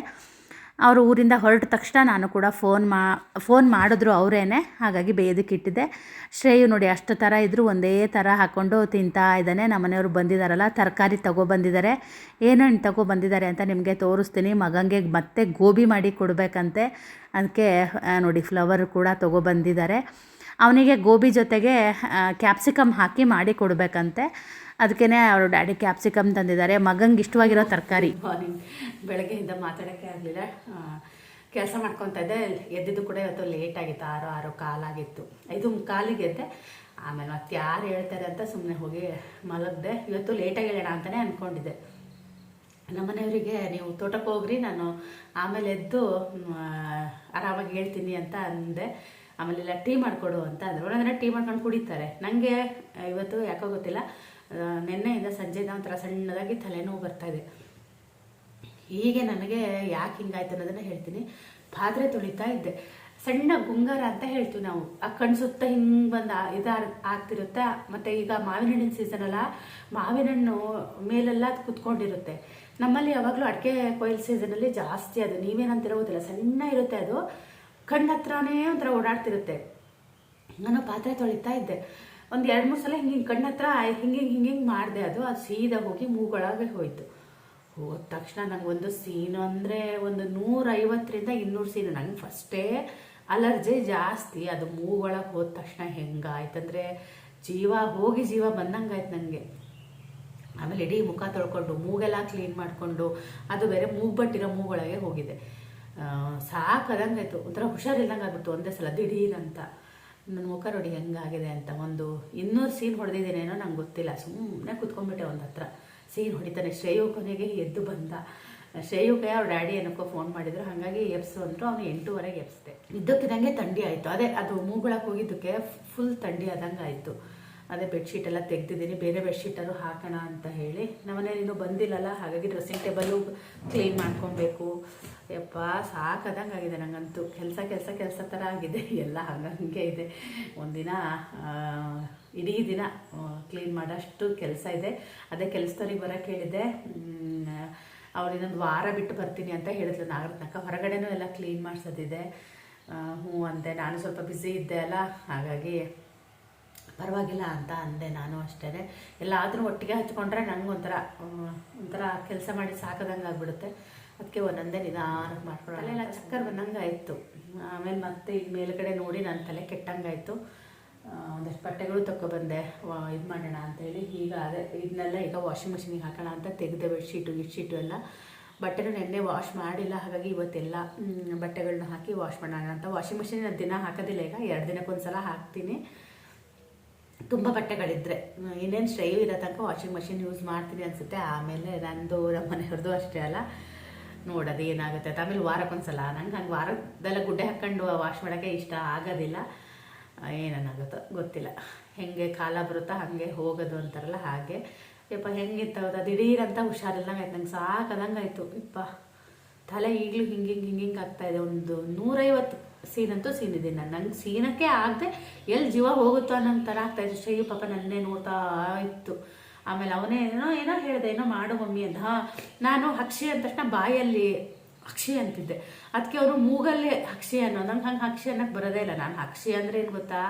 ಅವರು ಊರಿಂದ ಹೊರಟ ತಕ್ಷಣ ನಾನು ಕೂಡ ಫೋನ್ ಮಾ, ಫೋನ್ ಮಾಡಿದ್ರು ಅವರೇನೆ. ಹಾಗಾಗಿ ಬೇಯೋದಕ್ಕೆ ಇಟ್ಟಿದ್ದೆ. ಶ್ರೇಯು ನೋಡಿ ಅಷ್ಟು ಥರ ಇದ್ದರೂ ಒಂದೇ ಥರ ಹಾಕ್ಕೊಂಡು ತಿಂತಾ ಇದ್ದಾನೆ. ನಮ್ಮ ಮನೆಯವರು ಬಂದಿದ್ದಾರಲ್ಲ ತರಕಾರಿ ತಗೊಬಂದಿದ್ದಾರೆ ಏನೇನು ತಗೊಬಂದಿದ್ದಾರೆ ಅಂತ ನಿಮಗೆ ತೋರಿಸ್ತೀನಿ. ಮಗಂಗೆ ಮತ್ತೆ ಗೋಬಿ ಮಾಡಿ ಕೊಡಬೇಕಂತೆ. ಅದಕ್ಕೆ ನೋಡಿ ಫ್ಲವರ್ ಕೂಡ ತಗೊಬಂದಿದ್ದಾರೆ ಅವನಿಗೆ ಗೋಬಿ ಜೊತೆಗೆ ಕ್ಯಾಪ್ಸಿಕಮ್ ಹಾಕಿ ಮಾಡಿ ಕೊಡಬೇಕಂತೆ. ಅದಕ್ಕೇ ಅವರು ಡ್ಯಾಡಿ ಕ್ಯಾಪ್ಸಿಕಮ್ ತಂದಿದ್ದಾರೆ. ಮಗಂಗೆ ಇಷ್ಟವಾಗಿರೋ ತರಕಾರಿ. ಮಾರ್ನಿಂಗ್ ಬೆಳಗ್ಗೆಯಿಂದ ಮಾತಾಡೋಕ್ಕೆ ಆಗಲಿಲ್ಲ. ಕೆಲಸ ಮಾಡ್ಕೊತಾ ಇದ್ದೆ. ಎದ್ದಿದ್ದು ಕೂಡ ಇವತ್ತು ಲೇಟ್ ಆಗಿತ್ತು. ಆರು ಆರು ಕಾಲಾಗಿತ್ತು ಐದು ಕಾಲಿಗೆ ಎದ್ದೆ. ಆಮೇಲೆ ಮತ್ತೆ ಯಾರು ಹೇಳ್ತಾರೆ ಅಂತ ಸುಮ್ಮನೆ ಹೋಗಿ ಮಲಗಿದೆ. ಇವತ್ತು ಲೇಟಾಗಿ ಹೇಳೋಣ ಅಂತಲೇ ಅಂದ್ಕೊಂಡಿದ್ದೆ ನಮ್ಮನೆಯವರಿಗೆ ನೀವು ತೋಟಕ್ಕೆ ಹೋಗ್ರಿ, ನಾನು ಆಮೇಲೆ ಎದ್ದು ಆರಾಮಾಗಿ ಹೇಳ್ತೀನಿ ಅಂತ ಅಂದೆ. ಆಮೇಲೆ ಇಲ್ಲ, ಟೀ ಮಾಡಿಕೊಡು ಅಂತ ಅಂದರು. ಟೀ ಮಾಡ್ಕೊಂಡು ಕುಡಿತಾರೆ. ನನಗೆ ಇವತ್ತು ಯಾಕೋ ಗೊತ್ತಿಲ್ಲ. ನಿನ್ನೆಯಿಂದ ಸಂಜೆಯಿಂದ ಒಂಥರ ಸಣ್ಣದಾಗಿ ತಲೆನೋವು ಬರ್ತಾ ಇದೆ. ಹೀಗೆ ನನಗೆ ಯಾಕೆ ಹಿಂಗಾಯ್ತು ಅನ್ನೋದನ್ನು ಹೇಳ್ತೀನಿ. ಪಾತ್ರೆ ತೊಳಿತಾ ಇದ್ದೆ. ಸಣ್ಣ ಗುಂಗಾರ ಅಂತ ಹೇಳ್ತೀವಿ ನಾವು. ಆ ಕಣ್ ಸುತ್ತ ಹಿಂಗೆ ಬಂದು ಇದು ಆಗ್ತಿರುತ್ತೆ. ಮತ್ತು ಈಗ ಮಾವಿನ ಹಣ್ಣಿನ ಸೀಸನ್ ಅಲ್ಲ, ಮಾವಿನ ಹಣ್ಣು ಮೇಲೆಲ್ಲ ಕುತ್ಕೊಂಡಿರುತ್ತೆ. ನಮ್ಮಲ್ಲಿ ಯಾವಾಗಲೂ ಅಡಿಕೆ ಕೊಯ್ಲು ಸೀಸನಲ್ಲಿ ಜಾಸ್ತಿ ಅದು. ನೀವೇನಂತಿರೋದಿಲ್ಲ ಸಣ್ಣ ಇರುತ್ತೆ ಅದು. ಕಣ್ಣ ಹತ್ರನೇ ಒಂಥರ ಓಡಾಡ್ತಿರುತ್ತೆ. ನಾನು ಪಾತ್ರೆ ತೊಳಿತಾ ಇದ್ದೆ. ಒಂದು ಎರಡು ಮೂರು ಸಲ ಹಿಂಗೆ ಹಿಂಗೆ ಕಣ್ಣ ಹತ್ರ ಹಿಂಗೆ ಹಿಂಗೆ ಹಿಂಗೆ ಮಾಡಿದೆ ಅದು. ಅದು ಸೀದಾ ಹೋಗಿ ಮೂಗೊಳಗೆ ಹೋಯಿತು. ಹೋದ ತಕ್ಷಣ ನಂಗೆ ಒಂದು ಸೀನು ಅಂದರೆ ಒಂದು ನೂರೈವತ್ತರಿಂದ ಇನ್ನೂರು ಸೀನು. ನಂಗೆ ಫಸ್ಟೇ ಅಲರ್ಜಿ ಜಾಸ್ತಿ. ಅದು ಮೂಗೊಳಗೆ ಹೋದ ತಕ್ಷಣ ಹೆಂಗಾಯ್ತಂದರೆ ಜೀವ ಹೋಗಿ ಜೀವ ಬಂದಂಗಾಯ್ತು ನನಗೆ ಆಮೇಲೆ ಇಡೀ ಮುಖ ತೊಳ್ಕೊಂಡು ಮೂಗೆಲ್ಲ ಕ್ಲೀನ್ ಮಾಡಿಕೊಂಡು ಅದು ಬೇರೆ ಮೂಗು ಬಟ್ಟಿರೋ ಮೂಗೊಳಗೆ ಹೋಗಿದೆ. ಆ, ಆಯಿತು ಒಂಥರ ಹುಷಾರಿಲ್ಲದಂಗೆ ಆಗ್ಬಿಟ್ಟು ಒಂದೇ ಸಲ ದಿಢೀರಂತ ನನ್ನ ಮುಖ ನೋಡಿ ಹೆಂಗಾಗಿದೆ ಅಂತ ಒಂದು ಇನ್ನೂರು ಸೀನ್ ಹೊಡೆದಿದ್ದೇನೇನೋ ನಂಗೆ ಗೊತ್ತಿಲ್ಲ. ಸುಮ್ಮನೆ ಕುತ್ಕೊಂಡ್ಬಿಟ್ಟೆ ಒಂದು ಹತ್ರ. ಸೀನ್ ಹೊಡಿತಾನೆ. ಶ್ರೇಯು ಕೊನೆಗೆ ಎದ್ದು ಬಂದ. ಶ್ರೇಯುಗೆ ಅವ್ರ ಡ್ಯಾಡಿ ಏನಕ್ಕೋ ಫೋನ್ ಮಾಡಿದ್ರು. ಹಾಗಾಗಿ ಎಬ್ಸು ಅಂದರು ಅವನು ಎಂಟೂವರೆಗೆ ಎಬ್ಸ್ದೆ. ಇದ್ದಕ್ಕಿದಂಗೆ ಥಂಡಿ ಆಯಿತು. ಅದೇ, ಅದು ಮೂಗುಳಕ್ಕೆ ಹೋಗಿದ್ದಕ್ಕೆ ಫುಲ್ ಥಂಡಿ ಆದಂಗೆ ಆಯಿತು ಅದೇ ಬೆಡ್ಶೀಟ್ ಎಲ್ಲ ತೆಗ್ದಿದ್ದೀನಿ. ಬೇರೆ ಬೆಡ್ಶೀಟರು ಹಾಕೋಣ ಅಂತ ಹೇಳಿ. ನಮ್ಮನೆ ಇನ್ನೂ ಬಂದಿಲ್ಲಲ್ಲ, ಹಾಗಾಗಿ ಡ್ರೆಸ್ಸಿಂಗ್ ಟೇಬಲ್ಲು ಕ್ಲೀನ್ ಮಾಡ್ಕೊಬೇಕು. ಯಪ್ಪ ಸಾಕಾದಂಗೆ ಆಗಿದೆ ನನಗಂತೂ ಕೆಲಸ ಕೆಲಸ ಕೆಲಸ ಥರ ಆಗಿದೆ. ಎಲ್ಲ ಹಂಗಂಗೆ ಇದೆ. ಒಂದಿನ ಇಡೀ ದಿನ ಕ್ಲೀನ್ ಮಾಡೋಷ್ಟು ಕೆಲಸ ಇದೆ. ಅದೇ ಕೆಲಸದವ್ರಿಗೆ ಬರೋಕ್ಕೆ ಹೇಳಿದೆ ಅವ್ರು ಇನ್ನೊಂದು ವಾರ ಬಿಟ್ಟು ಬರ್ತೀನಿ ಅಂತ ಹೇಳಿದ್ಲು ನಾಗರತ್ನಕ್ಕ ಹೊರಗಡೆನೂ ಎಲ್ಲ ಕ್ಲೀನ್ ಮಾಡಿಸೋದಿದೆ. ಹ್ಞೂ ಅಂದೆ. ನಾನು ಸ್ವಲ್ಪ ಬ್ಯುಸಿ ಇದ್ದೆ ಅಲ್ಲ. ಹಾಗಾಗಿ ಪರವಾಗಿಲ್ಲ ಅಂತ ಅಂದೆ ನಾನು ಅಷ್ಟೇ ಎಲ್ಲಾದರೂ ಒಟ್ಟಿಗೆ ಹಚ್ಕೊಂಡ್ರೆ ನನಗೊಂಥರ ಒಂಥರ ಕೆಲಸ ಮಾಡಿ ಸಾಕದಂಗೆ ಆಗ್ಬಿಡುತ್ತೆ. ಅದಕ್ಕೆ ಒಂದೊಂದೇ ನಿಧಾನ ಮಾಡ್ಕೊಳ್ಳೋ ತಲೆಲ್ಲ ಚಕ್ಕರ್ ಬಂದಂಗೆ ಆಯಿತು ಆಮೇಲೆ ಮತ್ತೆ ಈಗ ಮೇಲುಗಡೆ ನೋಡಿ ನನ್ನ ತಲೆ ಕೆಟ್ಟಂಗಾಯಿತು. ಒಂದಷ್ಟು ಬಟ್ಟೆಗಳು ತಗೊಬಂದೆ ಇದು ಮಾಡೋಣ ಅಂತೇಳಿ. ಈಗ ಅದೇ ಇದನ್ನೆಲ್ಲ ಈಗ ವಾಷಿಂಗ್ ಮಿಷಿನಿಗೆ ಹಾಕೋಣ ಅಂತ ತೆಗೆದೆ ಬೆಡ್ಶೀಟು ಗಿಡ್ಶೀಟು ಎಲ್ಲ. ಬಟ್ಟೆನೂ ನೆನ್ನೆ ವಾಶ್ ಮಾಡಿಲ್ಲ. ಹಾಗಾಗಿ ಇವತ್ತೆಲ್ಲ ಬಟ್ಟೆಗಳನ್ನ ಹಾಕಿ ವಾಶ್ ಮಾಡೋಣ ಅಂತ. ವಾಷಿಂಗ್ ಮಿಷಿನ್ ದಿನ ಹಾಕೋದಿಲ್ಲ. ಈಗ ಎರಡು ದಿನಕ್ಕೊಂದ್ಸಲ ಹಾಕ್ತೀನಿ. ತುಂಬ ಬಟ್ಟೆಗಳಿದ್ರೆ. ಇನ್ನೇನು ಸ್ಟೈವ್ ಇರೋ ತನಕ ವಾಷಿಂಗ್ ಮಷಿನ್ ಯೂಸ್ ಮಾಡ್ತೀನಿ ಅನಿಸುತ್ತೆ. ಆಮೇಲೆ ನಂದು ನಮ್ಮ ಮನೆಯವ್ರದ್ದು ಅಷ್ಟೇ ಅಲ್ಲ. ನೋಡೋದು ಏನಾಗುತ್ತೆ ಆಮೇಲೆ ವಾರಕ್ಕೊಂದ್ಸಲ. ನಂಗೆ ಹಂಗೆ ವಾರದೆಲ್ಲ ಗುಡ್ಡೆ ಹಾಕ್ಕೊಂಡು ವಾಶ್ ಮಾಡೋಕ್ಕೆ ಇಷ್ಟ ಆಗೋದಿಲ್ಲ. ಏನೇನಾಗುತ್ತೋ ಗೊತ್ತಿಲ್ಲ. ಹೆಂಗೆ ಕಾಲ ಬರುತ್ತೋ ಹಾಗೆ ಹೋಗೋದು ಅಂತಾರಲ್ಲ ಹಾಗೆ. ಯಪ್ಪ, ಹೆಂಗಿತ್ತು ಅದು ದಿಢೀರಂತ ಹುಷಾರಿಲ್ಲಂಗೆ ಆಯ್ತು. ನಂಗೆ ಸಾಕದಂಗೆ ಆಯಿತು ಇಪ್ಪ ತಲೆ ಈಗಲೂ ಹಿಂಗೆ ಹಿಂಗೆ ಹಿಂಗೆ ಹಿಂಗೆ ಆಗ್ತಾ ಇದೆ. ಒಂದು ನೂರೈವತ್ತು ಸೀನ್ ಅಂತೂ ಸೀನ್ ಇದೆ ನಾನು ನಂಗೆ ಸೀನಕ್ಕೆ ಆಗದೆ ಎಲ್ಲಿ ಜೀವ ಹೋಗುತ್ತೋ ಅನ್ನೋ ಥರ ಆಗ್ತಾ ಇದೆ. ಶ್ರೀ ಪಾಪ ನನ್ನೇ ನೋಡ್ತಾ ಇತ್ತು. ಆಮೇಲೆ ಅವನೇ ಏನೋ ಏನೋ ಹೇಳಿದೆ, ಏನೋ ಮಾಡು ಮಮ್ಮಿ ಅಂತ ನಾನು ಹಕ್ಷಿ ಅಂದ ತಕ್ಷಣ ಬಾಯಲ್ಲಿ ಅಕ್ಷಿ ಅಂತಿದ್ದೆ. ಅದಕ್ಕೆ ಅವರು ಮೂಗಲ್ಲೇ ಅಕ್ಷಿ ಅನ್ನೋ, ನಂಗೆ ಹಂಗೆ ಅಕ್ಷಿ ಅನ್ನಕ್ಕೆ ಬರೋದೇ ಇಲ್ಲ. ನಾನು ಅಕ್ಷಿ ಅಂದರೆ ಏನು ಗೊತ್ತಾ?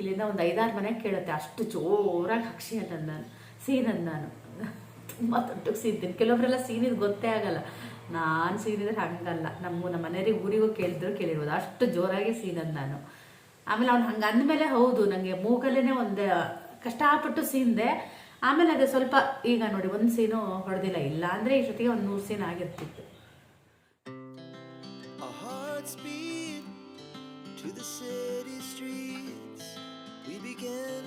ಇಲ್ಲಿಂದ ಒಂದು ಐದಾರು ಮನೆ ಕೇಳುತ್ತೆ. ಅಷ್ಟು ಜೋರಾಗಿ ಅಕ್ಷಿ ಅಂತ ನಾನು, ಸೀನದ್ ನಾನು. ತುಂಬ ದೊಡ್ಡಕ್ಕೆ ಸೀನ್ತೀನಿ ಕೆಲವೊಬ್ಬರೆಲ್ಲ ಸೀನಿದ್ ಗೊತ್ತೇ ಆಗಲ್ಲ. ನಾನು ಸೀನಿದ್ರೆ ಹಂಗಲ್ಲ. ನಮ್ಮ ನಮ್ಮ ಮನೆಯವ್ರಿಗೆ ಊರಿಗೂ ಕೇಳಿದ್ರು, ಕೇಳಿರ್ಬೋದು. ಅಷ್ಟು ಜೋರಾಗಿ ಸೀನದ್ ನಾನು. ಆಮೇಲೆ ಅವ್ನು ಹಂಗೆ ಅಂದಮೇಲೆ ಹೌದು ನನಗೆ ಮೂಗಲ್ಲೇ ಒಂದು ಕಷ್ಟಪಟ್ಟು ಸೀನ್ದೆ. ಆಮೇಲೆ ಅದು ಸ್ವಲ್ಪ ಈಗ ನೋಡಿ, ಒಂದು ಸೀನು ಹೊಡೆದಿಲ್ಲ. ಇಲ್ಲ ಅಂದರೆ ಜೊತೆಗೆ ಒಂದು ನೂರು ಸೀನ್ ಆಗಿರ್ತಿತ್ತು. We began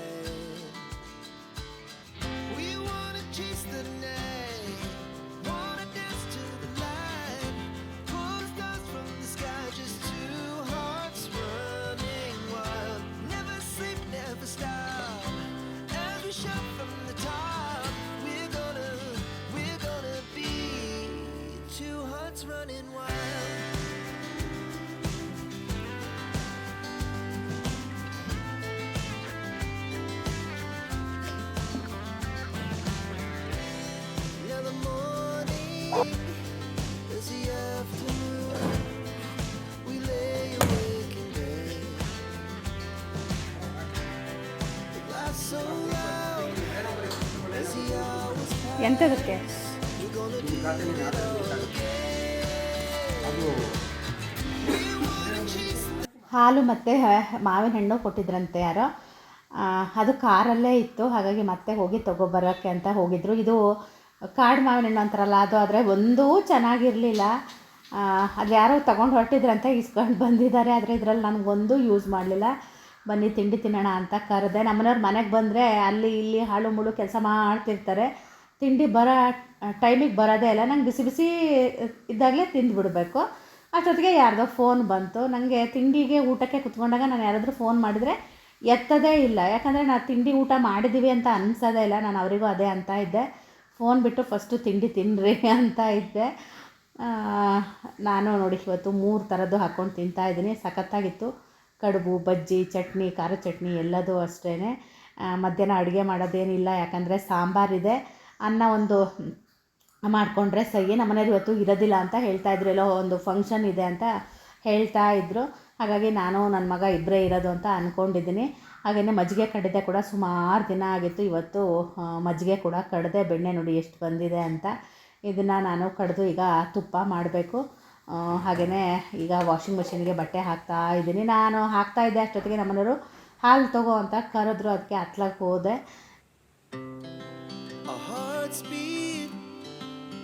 ಹಾಲು ಮತ್ತು ಮಾವಿನ ಹಣ್ಣು ಕೊಟ್ಟಿದ್ರಂತೆ ಯಾರೋ. ಅದು ಕಾರಲ್ಲೇ ಇತ್ತು, ಹಾಗಾಗಿ ಮತ್ತೆ ಹೋಗಿ ತೊಗೊಬರೋಕ್ಕೆ ಅಂತ ಹೋಗಿದ್ರು. ಇದು ಕಾಡು ಮಾವಿನ ಹಣ್ಣು ಅಂತಾರಲ್ಲ, ಅದು ಆದರೆ ಒಂದೂ ಚೆನ್ನಾಗಿರಲಿಲ್ಲ. ಅದು ಯಾರೋ ತೊಗೊಂಡು ಹೊರಟಿದ್ರಂತೆ, ಇಸ್ಕೊಂಡು ಬಂದಿದ್ದಾರೆ, ಆದರೆ ಇದರಲ್ಲಿ ನನಗೊಂದು ಯೂಸ್ ಮಾಡಲಿಲ್ಲ. ಬನ್ನಿ, ತಿಂಡಿ ತಿನ್ನೋಣ ಅಂತ ಕರೆದೆ. ನಮ್ಮನೆಯವ್ರು ಮನೆಗೆ ಬಂದರೆ ಅಲ್ಲಿ ಇಲ್ಲಿ ಹಾಳು ಮುಳು ಕೆಲಸ ಮಾಡ್ತಿರ್ತಾರೆ. ತಿಂಡಿ ಬರೋ ಟೈಮಿಗೆ ಬರೋದೇ ಇಲ್ಲ. ನಂಗೆ ಬಿಸಿ ಬಿಸಿ ಇದ್ದಾಗಲೇ ತಿಂದುಬಿಡ್ಬೇಕು. ಅಷ್ಟೊತ್ತಿಗೆ ಯಾರ್ದೋ ಫೋನ್ ಬಂತು. ನನಗೆ ತಿಂಡಿಗೆ ಊಟಕ್ಕೆ ಕುತ್ಕೊಂಡಾಗ ನಾನು ಯಾರಾದರೂ ಫೋನ್ ಮಾಡಿದರೆ ಎತ್ತದೇ ಇಲ್ಲ. ಯಾಕಂದರೆ ನಾನು ತಿಂಡಿ ಊಟ ಮಾಡಿದ್ದೀವಿ ಅಂತ ಅನ್ಸೋದೇ ಇಲ್ಲ. ನಾನು ಅವರಿಗೂ ಅದೇ ಅಂತ ಇದ್ದೆ. ಫೋನ್ ಬಿಟ್ಟು ಫಸ್ಟು ತಿಂಡಿ ತಿನ್ನಿರಿ (laughs) ಅಂತ ಇದ್ದೆ. ನಾನು ನೋಡಿ ಇವತ್ತು ಮೂರು ಥರದ್ದು ಹಾಕ್ಕೊಂಡು ತಿಂತಾ ಇದ್ದೀನಿ. ಸಖತ್ತಾಗಿತ್ತು. ಕಡುಬು, ಬಜ್ಜಿ, ಚಟ್ನಿ, ಖಾರ ಚಟ್ನಿ ಎಲ್ಲದೂ ಅಷ್ಟೇ ಮಧ್ಯಾಹ್ನ ಅಡುಗೆ ಮಾಡೋದೇನಿಲ್ಲ. ಯಾಕಂದರೆ ಸಾಂಬಾರಿದೆ. ಅನ್ನ ಒಂದು ಮಾಡಿಕೊಂಡ್ರೆ ಸಹಿ ನಮ್ಮನೇಲಿ ಇವತ್ತು ಇರೋದಿಲ್ಲ ಅಂತ ಹೇಳ್ತಾ ಇದ್ರು. ಎಲ್ಲೋ ಒಂದು ಫಂಕ್ಷನ್ ಇದೆ ಅಂತ ಹೇಳ್ತಾ ಇದ್ರು. ಹಾಗಾಗಿ ನಾನು ನನ್ನ ಮಗ ಇಬ್ಬರೇ ಇರೋದು ಅಂತ ಅಂದ್ಕೊಂಡಿದ್ದೀನಿ ಹಾಗೆಯೇ ಮಜ್ಜಿಗೆ ಕಡಿದೆ ಕೂಡ ಸುಮಾರು ದಿನ ಆಗಿತ್ತು. ಇವತ್ತು ಮಜ್ಜಿಗೆ ಕೂಡ ಕಡಿದೆ, ಬೆಣ್ಣೆ ನೋಡಿ ಎಷ್ಟು ಬಂದಿದೆ ಅಂತ ಇದನ್ನು ನಾನು ಕಡಿದು ಈಗ ತುಪ್ಪ ಮಾಡಬೇಕು. ಹಾಗೆಯೇ ಈಗ ವಾಷಿಂಗ್ ಮೆಷಿನ್ಗೆ ಬಟ್ಟೆ ಹಾಕ್ತಾ ಇದ್ದೀನಿ. ನಾನು ಹಾಕ್ತಾ ಇದ್ದೆ ಅಷ್ಟೊತ್ತಿಗೆ ನಮ್ಮನೆಯವರು ಹಾಲು ತಗೋ ಅಂತ ಕರೆದ್ರು. ಅದಕ್ಕೆ ಹತ್ಲಕ್ಕೆ ಹೋದೆ.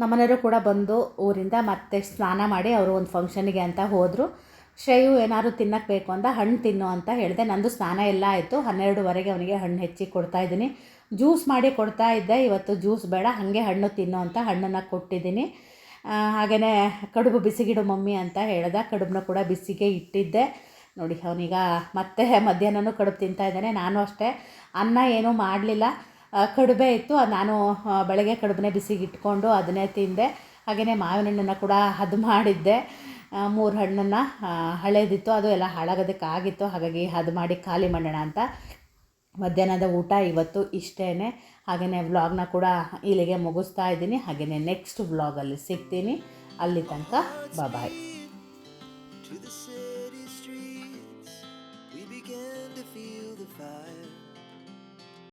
ನಮ್ಮನೆಯವರು ಕೂಡ ಬಂದು ಊರಿಂದ ಮತ್ತೆ ಸ್ನಾನ ಮಾಡಿ ಅವರು ಒಂದು ಫಂಕ್ಷನಿಗೆ ಅಂತ ಹೋದರು. ಶ್ರೇಯು ಏನಾದ್ರು ತಿನ್ನಕ್ಕೆ ಬೇಕು ಅಂತ ಹಣ್ಣು ತಿನ್ನು ಅಂತ ಹೇಳಿದೆ. ನಂದು ಸ್ನಾನ ಎಲ್ಲ ಆಯಿತು. ಹನ್ನೆರಡುವರೆಗೆ ಅವನಿಗೆ ಹಣ್ಣು ಹೆಚ್ಚಿ ಕೊಡ್ತಾ ಇದ್ದೀನಿ. ಜ್ಯೂಸ್ ಮಾಡಿ ಕೊಡ್ತಾ ಇದ್ದೆ. ಇವತ್ತು ಜ್ಯೂಸ್ ಬೇಡ, ಹಾಗೆ ಹಣ್ಣು ತಿನ್ನು ಅಂತ ಹಣ್ಣನ್ನು ಕೊಟ್ಟಿದ್ದೀನಿ. ಹಾಗೆಯೇ ಕಡುಬು ಬಿಸಿಗಿಡು ಮಮ್ಮಿ ಅಂತ ಹೇಳ್ದೆ. ಕಡುಬನ್ನ ಕೂಡ ಬಿಸಿಗೆ ಇಟ್ಟಿದ್ದೆ. ನೋಡಿ, ಅವನೀಗ ಮತ್ತೆ ಮಧ್ಯಾಹ್ನನೂ ಕಡುಬು ತಿಂತಾ ಇದ್ದಾನೆ. ನಾನು ಅಷ್ಟೇ. ಅನ್ನ ಏನೂ ಮಾಡಲಿಲ್ಲ. ಕಡುಬೆ ಇತ್ತು. ಅದು ನಾನು ಬೆಳಗ್ಗೆ ಕಡುಬನ್ನೇ ಬಿಸಿಗೆ ಇಟ್ಕೊಂಡು ಅದನ್ನೇ ತಿಂದೆ. ಹಾಗೆಯೇ ಮಾವಿನ ಹಣ್ಣನ್ನು ಕೂಡ ಅದು ಮಾಡಿದ್ದೆ. ಮೂರು ಹಣ್ಣನ್ನು ಹಳೇದಿತ್ತು. ಅದು ಎಲ್ಲ ಹಾಳಾಗೋದಕ್ಕಾಗಿತ್ತು. ಹಾಗಾಗಿ ಅದು ಮಾಡಿ ಖಾಲಿ ಮಾಡೋಣ ಅಂತ. ಮಧ್ಯಾಹ್ನದ ಊಟ ಇವತ್ತು ಇಷ್ಟೇ ಹಾಗೆಯೇ ವ್ಲಾಗ್ನ ಕೂಡ ಇಲ್ಲಿಗೆ ಮುಗಿಸ್ತಾ ಇದ್ದೀನಿ. ಹಾಗೆಯೇ ನೆಕ್ಸ್ಟ್ ವ್ಲಾಗಲ್ಲಿ ಸಿಗ್ತೀನಿ. ಅಲ್ಲಿ ತನಕ ಬಾಯ್